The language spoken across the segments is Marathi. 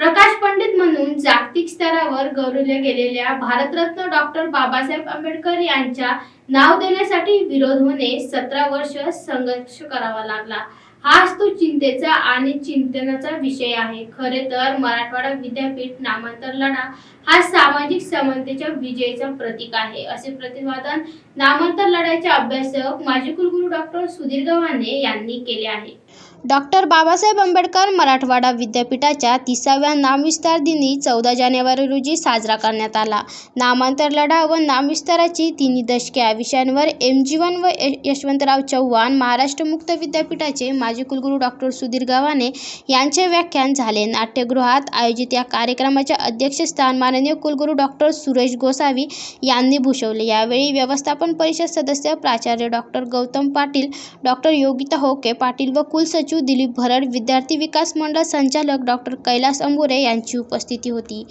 प्रकाश पंडित म्हणून जागतिक स्तरावर गौरवल्या गेलेल्या भारतरत्न डॉक्टर बाबासाहेब आंबेडकर यांच्या नाव देण्यासाठी विरोध होणे सतरा वर्ष संघर्ष करावा लागला. हाच तो चिंतेचा आणि चिंतनाचा विषय आहे. खरे तर मराठवाडा विद्यापीठ नामांतर लढा हा सामाजिक समानतेच्या विजयाचा प्रतीक आहे. असे प्रतिपादन नामांतर लढ्याचे अभ्यासक माजी कुलगुरू डॉक्टर सुधीर गव्हाणे यांनी केले आहे. डॉक्टर बाबासाहेब आंबेडकर मराठवाडा विद्यापीठाच्या तिसाव्या नामविस्तार दिनी चौदा जानेवारी रोजी साजरा करण्यात आला. नामांतर लढा व नामविस्ताराची तिन्ही दशके या विषयांवर एम जीवन व य- यशवंतराव चव्हाण महाराष्ट्र मुक्त विद्यापीठाचे माजी कुलगुरू डॉक्टर सुधीर गव्हाणे यांचे व्याख्यान झाले. नाट्यगृहात आयोजित या कार्यक्रमाचे अध्यक्षस्थान माननीय कुलगुरू डॉक्टर सुरेश गोसावी यांनी भूषवले. यावेळी व्यवस्थापन परिषद सदस्य प्राचार्य doctor Gautam Patil doctor Yogita okay Patil व कुलसचिव दिलीप भरड विद्यार्थी विकास मंडळ संचालक डॉक्टर कैलास अंबुरे यांची उपस्थिती होती.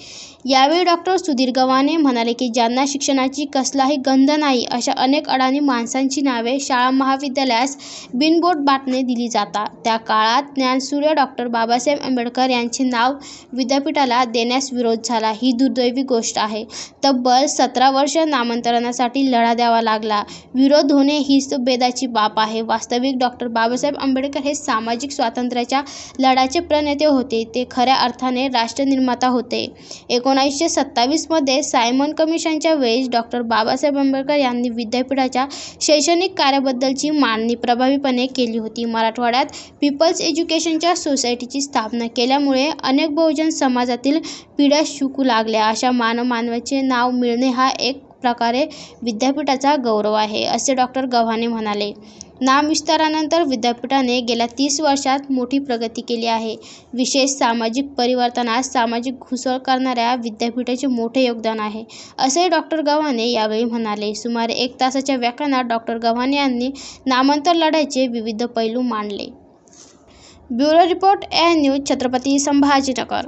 यावेळी डॉक्टर सुधीर गव्हाणे म्हणाले की ज्यांना शिक्षणाची कसलाही गंध नाही अशा अनेक अडाणी माणसांची नावे शाळा महाविद्यालयास बिनबोट बातमी दिली जातात. त्या काळात ज्ञानसूर्य डॉक्टर बाबासाहेब आंबेडकर यांचे नाव विद्यापीठाला देण्यास विरोध झाला. ही दुर्दैवी गोष्ट आहे. तब्बल सतरा वर्ष नामांतरणासाठी लढा द्यावा लागला. विरोध होणे हीच बेदाची बाब आहे. वास्तविक डॉक्टर बाबासाहेब आंबेडकर हे सामाजिक सामाजिक स्वातंत्र्याच्या लढ्याचे प्रणेते होते. ते खऱ्या अर्थाने राष्ट्रनिर्माता होते. एकोणावीसशे सत्तावीसमध्ये सायमन कमिशनच्या वेळेस डॉक्टर बाबासाहेब आंबेडकर यांनी विद्यापीठाच्या शैक्षणिक कार्याबद्दलची मांडणी प्रभावीपणे केली होती. मराठवाड्यात पीपल्स एज्युकेशनच्या सोसायटीची स्थापना केल्यामुळे अनेक बहुजन समाजातील पिढ्या शिकू लागल्या. अशा मानवमानवाचे नाव मिळणे हा एक प्रकारे विद्यापीठाचा गौरव आहे असे डॉक्टर गव्हाणे म्हणाले. नामविस्तारानंतर विद्यापीठाने गेल्या तीस वर्षात मोठी प्रगती केली आहे. विशेष सामाजिक परिवर्तनात सामाजिक घुसळ करणाऱ्या विद्यापीठाचे मोठे योगदान आहे असे डॉक्टर गव्हाणे यावेळी म्हणाले. सुमारे एक तासाच्या व्याख्यानात डॉक्टर गव्हाणे यांनी नामांतर लढ्याचे विविध पैलू मांडले. Bureau report A News Chhatrapati Sambhajinagar.